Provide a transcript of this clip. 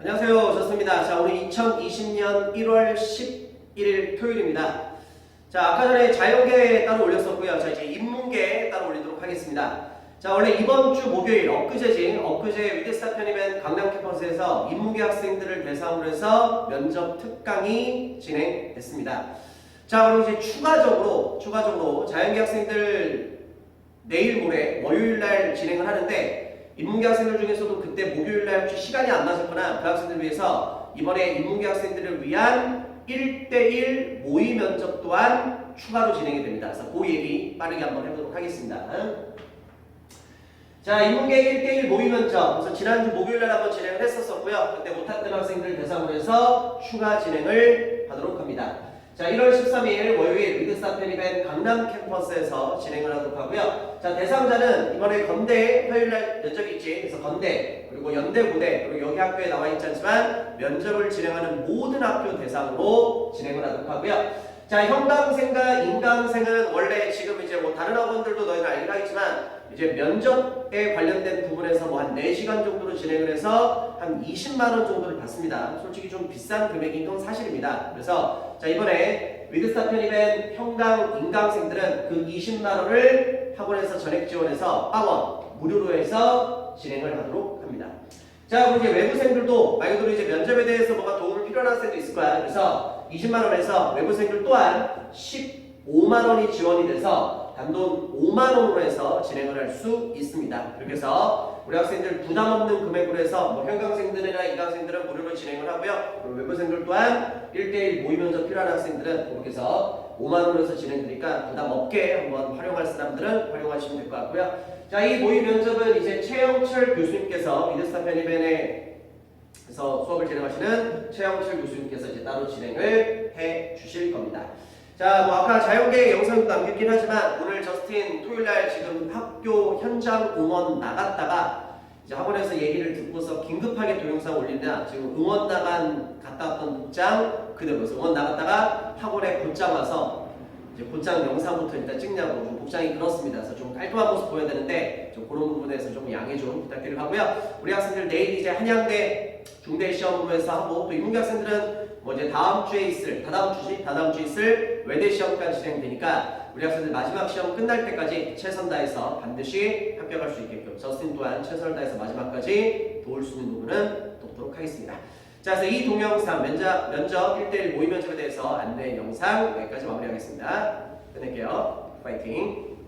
안녕하세요. 좋습니다. 자, 오늘 2020년 1월 11일 토요일입니다. 자, 아까 전에 자연계 따로 올렸었고요. 자, 이제 인문계 따로 올리도록 하겠습니다. 자, 원래 이번 주 목요일, 엊그제지, 엊그제 위드스타 편입엔 강남 캠퍼스에서 인문계 학생들을 대상으로 해서 면접 특강이 진행됐습니다. 자, 그럼 이제 추가적으로, 추가적으로 자연계 학생들 내일 모레 월요일 날 진행을 하는데 인문계 학생들 중에서도 그때 목요일 날 혹시 시간이 안 맞았거나 그 학생들을 위해서 이번에 인문계 학생들을 위한 1대1 모의 면접 또한 추가로 진행이 됩니다. 그래서 그 얘기 빠르게 한번 해보도록 하겠습니다. 자, 인문계 1대1 모의 면접. 그래서 지난주 목요일 날 한번 진행을 했었었고요. 그때 못했던 학생들 대상으로 해서 추가 진행을 하도록 합니다. 자, 1월 13일 월요일 위드스타 편입엔 강남 캠퍼스에서 진행을 하도록 하고요. 자, 대상자는 이번에 건대 화요일 날 면접이 있지. 그래서 건대, 그리고 연대, 고대, 그리고 여기 학교에 나와 있지 않지만 면접을 진행하는 모든 학교 대상으로 진행을 하도록 하고요. 자, 형광생과 인강생은 원래 지금 이제 뭐 다른 학원들도 너희는 알긴 하겠지만 이제 면접에 관련된 부분에서 뭐 한 4시간 정도로 진행을 해서 한 20만 원 정도를 받습니다. 솔직히 좀 비싼 금액인 건 사실입니다. 그래서 자, 이번에 위드스타 편입엔 형강 인강생들은 그 20만 원을 학원에서 전액 지원해서 빵원 무료로 해서 진행을 하도록 합니다. 자, 그리고 이제 외부생들도 말 그대로 이제 면접에 대해서 뭐가 도움이 필요한 학생도 있을 거야. 그래서 20만 원에서 외부생들 또한 15만 원이 지원이 돼서 단돈 5만 원으로 해서 진행을 할 수 있습니다. 그렇게 해서 우리 학생들 부담 없는 금액으로 해서 뭐 현강생들이나 이강생들은 무료로 진행을 하고요. 그리고 외부생들 또한 1대1 모의 면접 필요한 학생들은 그렇게 해서 5만 원으로 해서 진행되니까 부담 없게 한번 활용할 사람들은 활용하시면 될 것 같고요. 자, 이 모의 면접은 이제 최영철 교수님께서 미드스타 편입엔에 그래서 수업을 진행하시는 최영철 교수님께서 이제 따로 진행을 해 주실 겁니다. 자, 뭐 아까 자연계 영상도 남겼긴 하지만 오늘 저스틴 토요일 날 지금 학교 현장 응원 나갔다가 이제 학원에서 얘기를 듣고서 긴급하게 동영상 올린다. 지금 응원 나간 갔다 왔던 복장 그대로 응원 나갔다가 학원에 곧장 와서 이제 곧장 영상부터 일단 찍냐고 좀 복장이 그렇습니다. 그래서 좀 깔끔한 모습 보여야 되는데 좀 그런 부분에서 좀 양해 좀 부탁드리고 하고요. 우리 학생들 내일 이제 한양대 중대 시험으로 해서 하고 또 인문계 학생들은 뭐 이제 다음 주에 있을 다다음 주지 다다음 주에 있을 외대 시험까지 진행되니까 우리 학생들 마지막 시험 끝날 때까지 최선 다해서 반드시 합격할 수 있게끔 저스틴 또한 최선을 다해서 마지막까지 도울 수 있는 부분은 돕도록 하겠습니다. 자, 그래서 이 동영상 면접 면접 1대1 모의 면접에 대해서 안내 영상 여기까지 마무리하겠습니다. 끝낼게요. 파이팅.